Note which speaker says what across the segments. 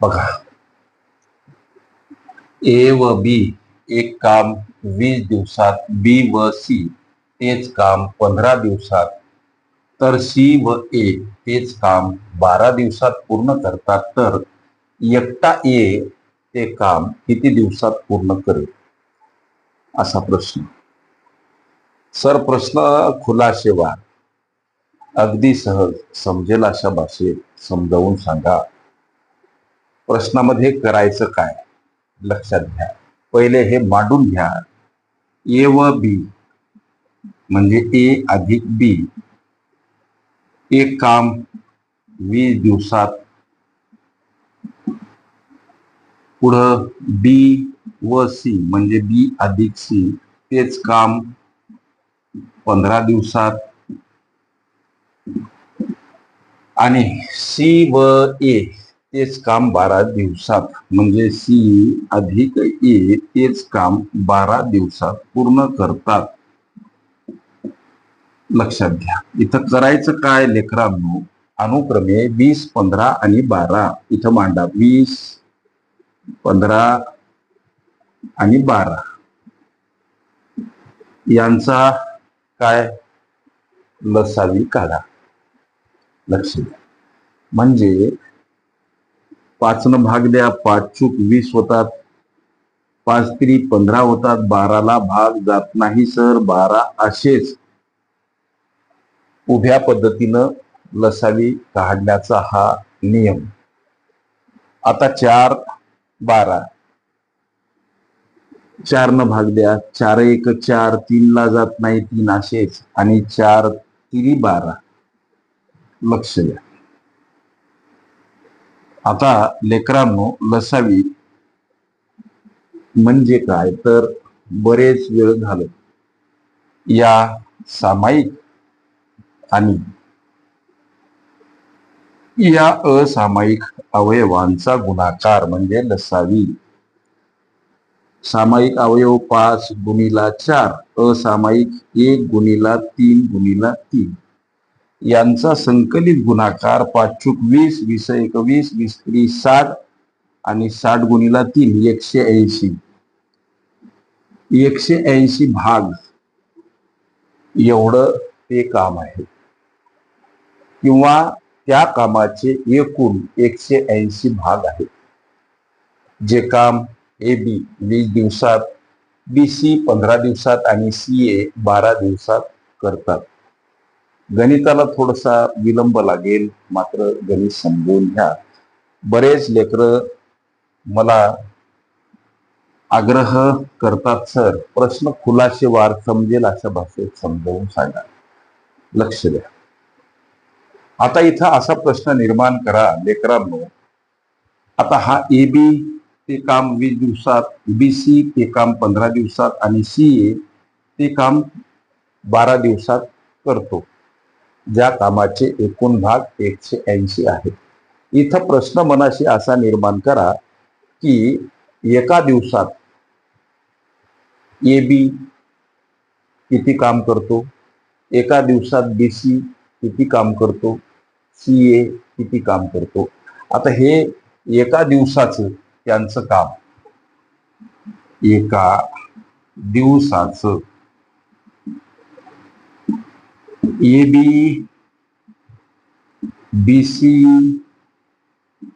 Speaker 1: बघा. ए व बी एक काम वीस दिवसात बी व सी तेच काम पंधरा दिवसात. तर सी व ए तेच काम बारा दिवसात पूर्ण करतात तर एकटा ए ते काम किती दिवसात पूर्ण करेल? असा प्रश्न. सर प्रश्न खुलाशेवार अगदी सहज समजेल अशा भाषेत समजावून सांगा. प्रश्नामध्ये करायचं काय? लक्षात घ्या. पहिले हे मांडून घ्या. ए व बी म्हणजे ए अधिक बी एक काम वीस दिवसात पुढं बी व सी म्हणजे बी अधिक सी तेच काम पंधरा दिवसात. आणि सी व ए तेच काम बारा दिवसात म्हणजे सी अधिक ए तेच काम बारा दिवसात पूर्ण करतात. लक्षात घ्या. इथं करायचं काय लेकरांनो? अनुक्रमे वीस पंधरा आणि बारा. इथं मांडा. वीस पंधरा आणि बारा. यांचा काय? लसावी काढा. लक्ष द्या. म्हणजे पाचनं भाग द्या पाच चूक वीस होतात. पाच त्री पंधरा होतात. बाराला भाग जात नाही सर. बारा असेच. उभ्या पद्धतीनं लसावी काढण्याचा हा नियम. आता चार बारा. चार न भाग द्या. चार एक चार तीन ला जात नाही तीन असेच. आणि चार तिरी बारा. लक्ष द्या. आता लेकरांनो लसावी म्हणजे काय? तर बरेच वेळ झालं. या सामायिक आणि या असामायिक अवयवांचा गुणाकार म्हणजे लसावी. सामायिक अवयव पाच गुणीला चार असामायिक एक गुणीला तीन गुणीला तीन. यांचा संकलित गुणाकार पाचूक वीस वीस एकवीस वीस त्रीस साठ आणि साठ गुणीला तीन एकशे ऐंशी. एकशे ऐंशी भाग एवढं ते काम आहे. किंवा त्या कामाचे एकूण एकशे ऐंशी भाग आहेत जे काम ए बी वीस दिवसात बी सी पंधरा दिवसात आणि सी ए बारा दिवसात करतात. गणिताला थोडासा विलंब लागेल मात्र गणित समजून घ्या. बरेच लेकर मला आग्रह करतात सर प्रश्न खुलाशेवार समजेल अशा भाषेत समजावून सांगा. लक्ष द्या. आता इथं असा प्रश्न निर्माण करा लेकरांनो. आता हा ए बी ते काम वीस दिवसात बी सी ते काम पंधरा दिवसात आणि सी ए ते काम बारा दिवसात करतो. ज्या कामाचे एकूण भाग एकशे ऐंशी आहेत. इथं प्रश्न मनाशी असा निर्माण करा की एका दिवसात ए बी किती काम करतो? एका दिवसात बी सी किती काम करतो? सी ए किती काम करतो? आता हे एका दिवसाचं त्यांचं काम. एका दिवसाचं ए बी बी सी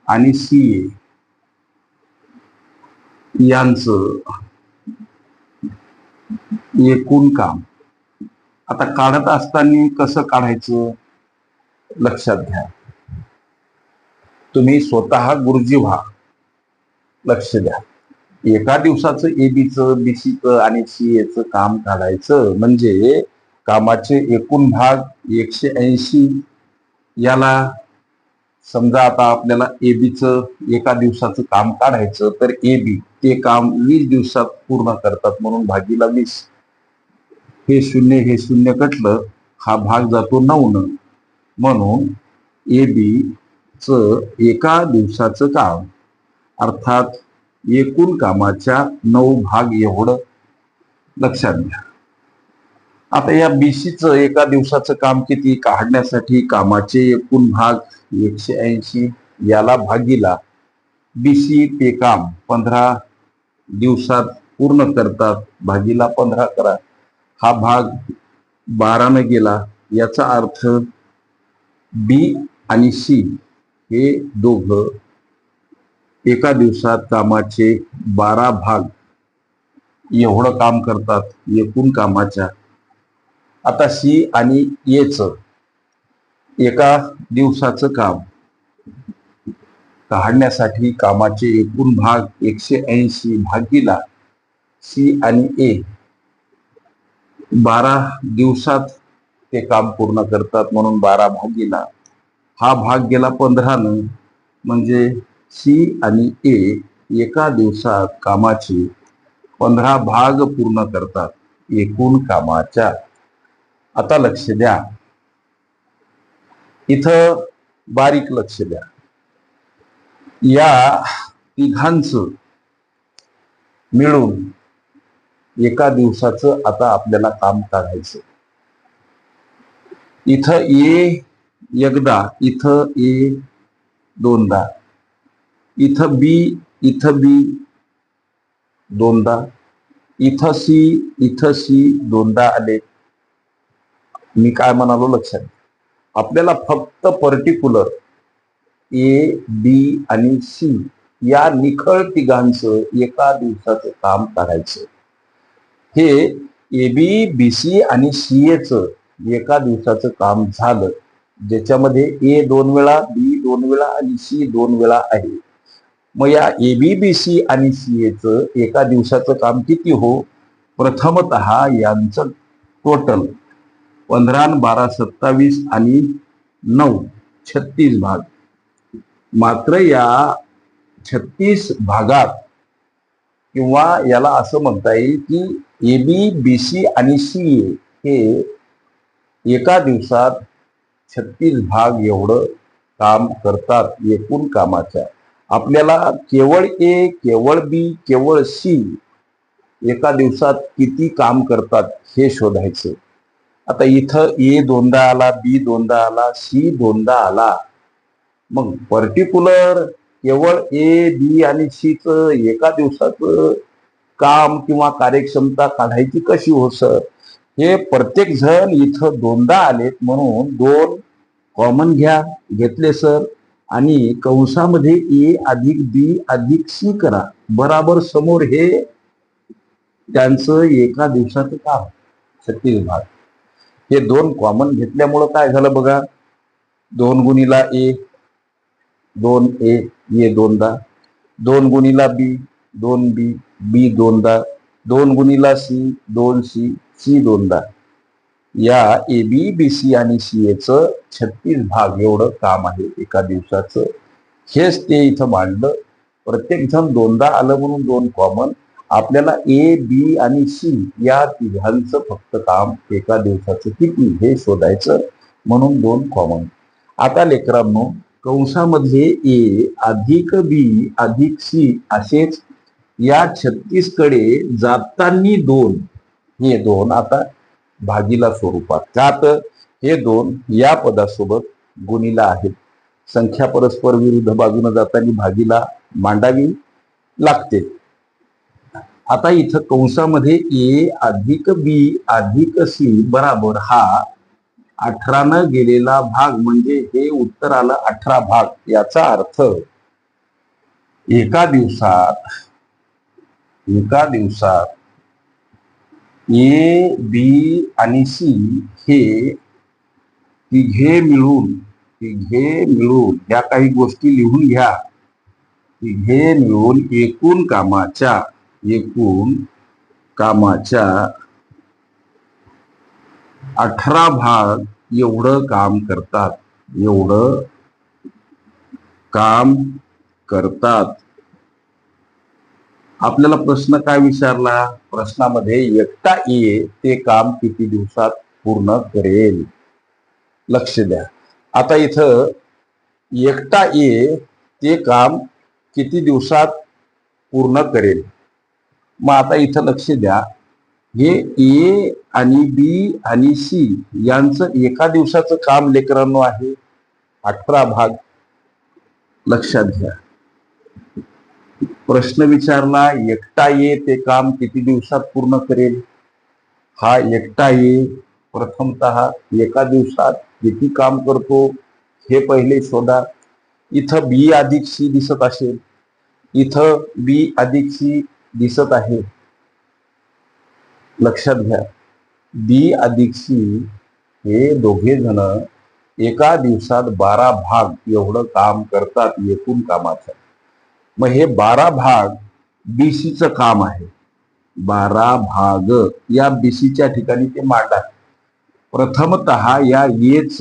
Speaker 1: आणि सी ए यांचं एकूण काम. आता काढत असताना कसं काढायचं? लक्षात घ्या. तुम्ही स्वतः गुरुजी व्हा. लक्ष द्या. एका दिवसाचं एबीचं बीसीचं आणि सीएचं काम काढायचं म्हणजे कामाचे एकूण भाग एकशे ऐंशी. याला समजा आता आपल्याला ए बीचं एका दिवसाचं काम काढायचं तर ए बी ते काम वीस दिवसात पूर्ण करतात म्हणून भागीला वीस. हे शून्य हे शून्य कटलं हा भाग जातो नऊन म्हणून ए बी च एका दिवसाचं काम अर्थात एकूण कामाच्या नऊ भाग एवढं. लक्षात घ्या. आता या बीसीचं एका दिवसाचं काम किती? काढण्यासाठी कामाचे एकूण भाग एकशे ऐंशी याला भागीला. बी सी ते काम पंधरा दिवसात पूर्ण करतात भागीला पंधरा करा. हा भाग बारानं गेला याचा अर्थ बी आणि सी हे दोघ एका दिवसात कामाचे बारा भाग एवढं काम करतात एकूण कामाच्या. आता सी आणि एच एका दिवसाचं काम. काढण्यासाठी कामाचे एकूण भाग एकशे ऐंशी भागीला सी आणि ए. बारा दिवसात ते काम पूर्ण करतात म्हणून बारा भागीला. हा भाग गेला पंधरानं. म्हणजे सी आणि ए एका दिवसात कामाचे पंधरा भाग पूर्ण करतात. एकूण कामाच्या. आता लक्ष द्या. इथं बारीक लक्ष द्या. या तिघांचं मिळून एका दिवसाचं आता आपल्याला काम काढायचं इथं ए एकदा इथं ए दोनदा इथं बी इथं बी दोनदा इथं सी इथं सी दोनदा आले मी काय म्हणालो लक्षात आपल्याला फक्त पर्टिक्युलर ए बी आणि सी या निखळ तिघांचं एका दिवसाचं काम करायचं. हे ए बी बी सी आणि सी एचं एका दिवसाचं काम झालं. ज्याच्यामध्ये ए दोन वेळा बी दोन वेळा आणि सी दोन वेळा आहे. मग या ए बी बी सी आणि सी एचं एका दिवसाचं काम किती हो? प्रथमत यांचं टोटल पंधरा बारा सत्तावीस आणि नऊ छत्तीस भाग. मात्र या छत्तीस भागात किंवा याला असं म्हणता येईल की ए बी बी सी आणि सी ए हे एका दिवसात छत्तीस भाग एवढं काम करतात एकूण कामाच्या. आपल्याला केवळ ए केवळ बी केवळ सी एका दिवसात किती काम करतात हे शोधायचं. आता इथं ए दोनदा आला बी दोनदा आला सी दोनदा आला. मग पर्टिक्युलर केवळ ए बी आणि सी च एका दिवसाचं काम किंवा कार्यक्षमता काढायची कशी हो सर हे प्रत्येक जण इथं दोनदा आलेत म्हणून दोन कॉमन घ्या घेतले सर. आणि कंसामध्ये ए अधिक बी अधिक सी करा. बराबर समोर हे त्यांचं एका दिवसाचं काम. छत्तीस भाग. हे दोन कॉमन घेतल्यामुळं काय झालं बघा? दोन गुणीला ए दोन ए ए दोनदा. दोन गुणीला बी दोन बी बी दोनदा. दोन गुणीला सी दोन सी सी दोनदा. या ए बी बी सी आणि सी एचं छत्तीस भाग एवढं काम आहे एका दिवसाचं. हेच ते इथं मांडलं. प्रत्येक जण दोनदा आलं म्हणून दोन कॉमन आपल्याला ए बी आणि सी या तिघांचं फक्त काम एका दिवसाचं किती हे शोधायचं म्हणून दोन कॉमन आता लेकरांनो कंसामध्ये ए अधिक बी अधिक सी असेच या छत्तीसकडे जातानी दोन. हे दोन आता भागीला स्वरूपात. जात हे दोन या पदासोबत गुणीला आहेत. संख्या परस्पर विरुद्ध बाजूने जाताना भागीला मांडावी लागते. आता इथं कंसामध्ये ए अधिक बी अधिक सी बराबर हा अठरानं गेलेला भाग म्हणजे हे उत्तर आलं अठरा भाग. याचा अर्थ एका दिवसात एका दिवसात ए बी आणि सी हे तिघे मिळून तिघे मिळून या काही गोष्टी लिहून घ्या. तिघे मिळून एकूण कामाच्या एकूण कामाच्या अठरा भाग एवढं काम करतात. एवढं काम करतात. आपल्याला प्रश्न काय विचारला? प्रश्नामध्ये एकटा ये ते काम किती दिवसात पूर्ण करेल? लक्ष द्या. आता इथं एकटा ये ते काम किती दिवसात पूर्ण करेल? मग आता इथं लक्ष द्या. हे ए आणि बी आणि सी यांचं एका दिवसाचं काम लेकरांनो आहे. अठरा भाग लक्षात घ्या. प्रश्न विचारला एकटा ये ते काम किती दिवसात पूर्ण करेल? हा एकटा ये. प्रथमतः एका दिवसात किती काम करतो? हे पहिले शोधा. इथं बी अधिक सी दिसत असेल. इथं बी अधिक सी दिसत आहे. लक्षात घ्या. बी अधिक सी हे दोघे जण एका दिवसात बारा भाग एवढं काम करतात एकूण कामाचं. मग हे बारा भाग बीसीचं काम आहे. बारा भाग या बीसीच्या ठिकाणी ते मांडा. प्रथमत या येच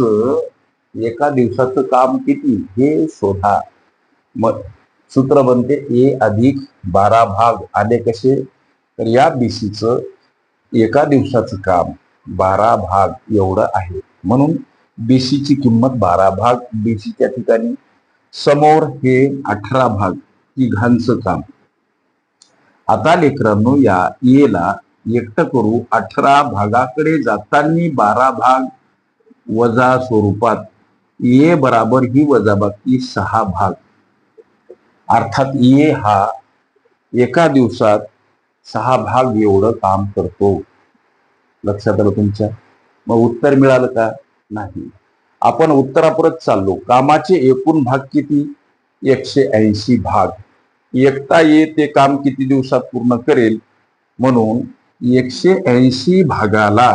Speaker 1: एका दिवसाचं काम किती? हे शोधा. मग सूत्र बनते ए अधिक बारा भाग. आले कसे? तर या बीसीचं एका दिवसाचं काम बारा भाग एवढं आहे. म्हणून बीसीची किंमत बारा भाग. बीसीच्या ठिकाणी समोर हे अठरा भाग तिघांचं काम. आता लेकरांनो या एला एकटं करू अठरा भागाकडे जाताना बारा भाग वजा स्वरूपात. ए बराबर ही वजाबाकी सहा भाग. अर्थात ये हा एका दिवसात सहा भाग एवढं काम करतो. लक्षात आलं तुमच्या? मग उत्तर मिळालं का? नाही. आपण उत्तरापरत चाललो. कामाचे एकूण भाग किती? एकशे ऐंशी भाग. एकटा ये ते काम किती दिवसात पूर्ण करेल? म्हणून एकशे ऐंशी भागाला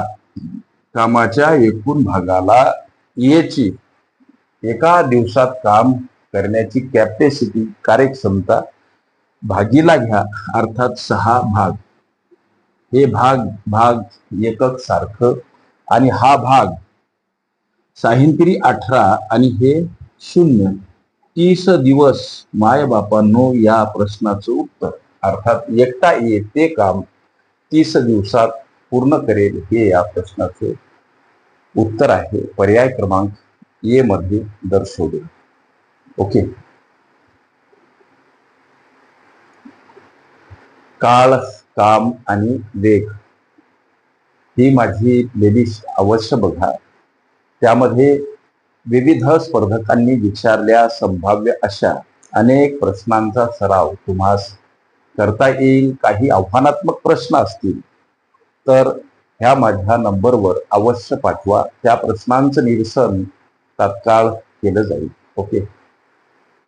Speaker 1: कामाच्या एकूण भागाला येची. एका दिवसात काम करण्याची कॅपॅसिटी कार्यक्षमता भागीला घ्या अर्थात सहा भाग. हे भाग भाग एकक सारखं. आणि हा भाग साहिंत्री अठरा आणि हे शून्य. तीस दिवस मायबापांनो या प्रश्नाचं उत्तर. अर्थात एकटा ये ते काम तीस दिवसात पूर्ण करेल हे या प्रश्नाचे उत्तर आहे. पर्याय क्रमांक ए मध्ये दर्शवले ओके काळ काम आणि वेग. ही माझी प्लेलिस्ट अवश्य बघा. त्यामध्ये विविध स्पर्धकांनी विचारल्या संभाव्य अशा अनेक प्रश्नांचा सराव तुम्हास करता येईल. काही आव्हानात्मक प्रश्न असतील तर ह्या माझ्या नंबरवर अवश्य पाठवा. त्या प्रश्नांचं निरसन तात्काळ केलं जाईल. ओके